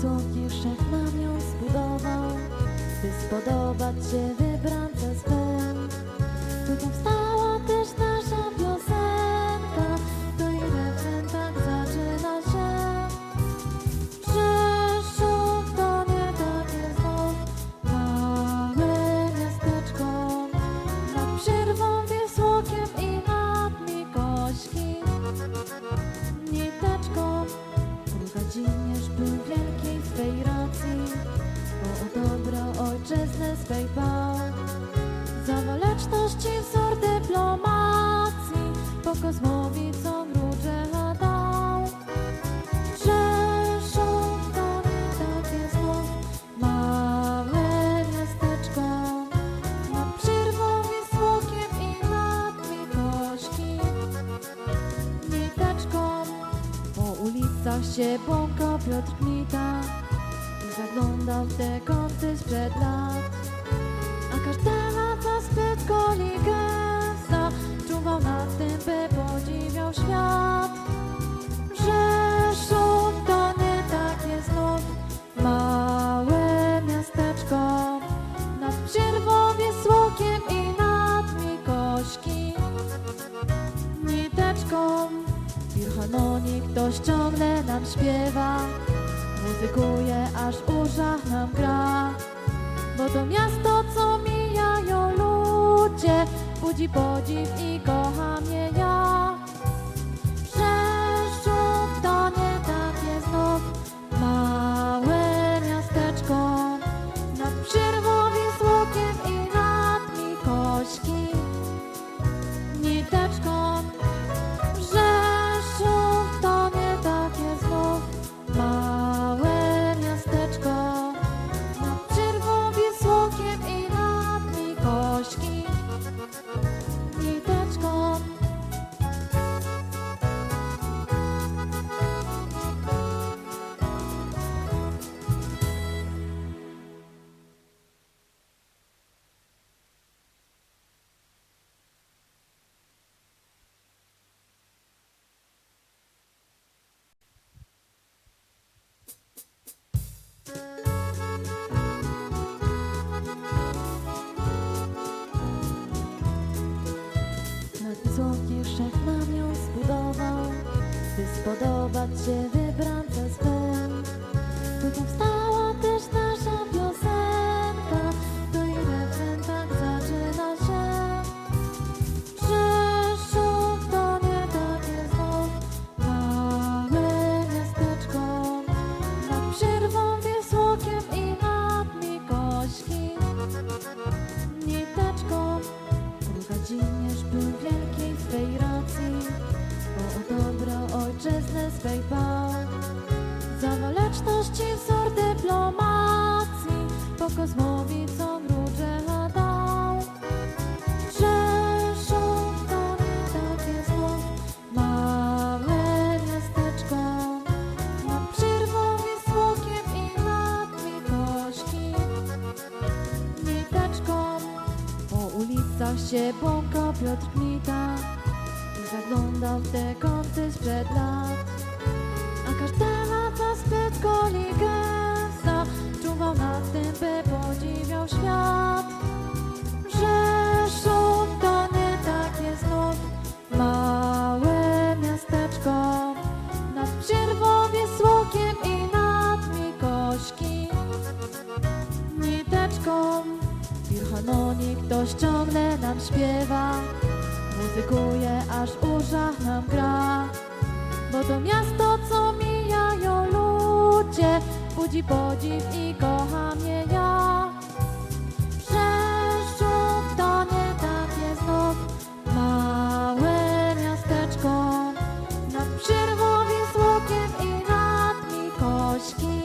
szef nam ją zbudował, by spodobać się wybrance swym. Tu powstała też nasza piosenka, refren tak zaczyna się. Rzeszów to nie takie znów małe miasteczko nad przerwą Wiesłokiem i nad Mikośki. Niteczką Kazimierz był swej bał. Za waleczność i wzór dyplomacji, po Kozłowicom róże dał. Rzeszów to nie takie znów małe miasteczko nad przerwą Wisłokiem i nad Mikośki. Niteczką po ulicach się błąkał Piotr Kmita i zaglądał w te kąty sprzed lat. A każdego, co zbyt goli gęsta, czuwał nad tym, by podziwiał świat. Rzeszów to nie takie znów małe miasteczko nad przerwą Wiesłokiem i nad Mikośki niteczką Filharmonik ktoś ciągle nam śpiewa. Muzykuje aż uszach nam gra. Bo to miasto co Budzi podziw i kocha mnie Wisłokiem szef nam ją zbudował, by spodobać się wybrance swym. Tu powstała swej. Za waleczność i wzór dyplomacji, po Kozłowicom róże dał. Rzeszów to nie takie znów małe miasteczko nad przerwą Wisłokiem i nad Mikośki. Po ulicach się błąkał Piotr Kmita i zaglądał w te kąty sprzed lat. A każdego, co zbyt gęsta, czuwał nad tym, by podziwiał świat. Rzeszów to nie takie znów małe miasteczko. Nad przerwą Wisłokiem i nad Mikośki niteczką Filharmonik ktoś ciągle nam śpiewa. Muzykuje aż uszach nam gra. Bo to miasto budzi podziw i kocha mnie ja. Rzeszów to nie takie znów małe miasteczko nad przerwowym słokiem i nad Mikośkiem.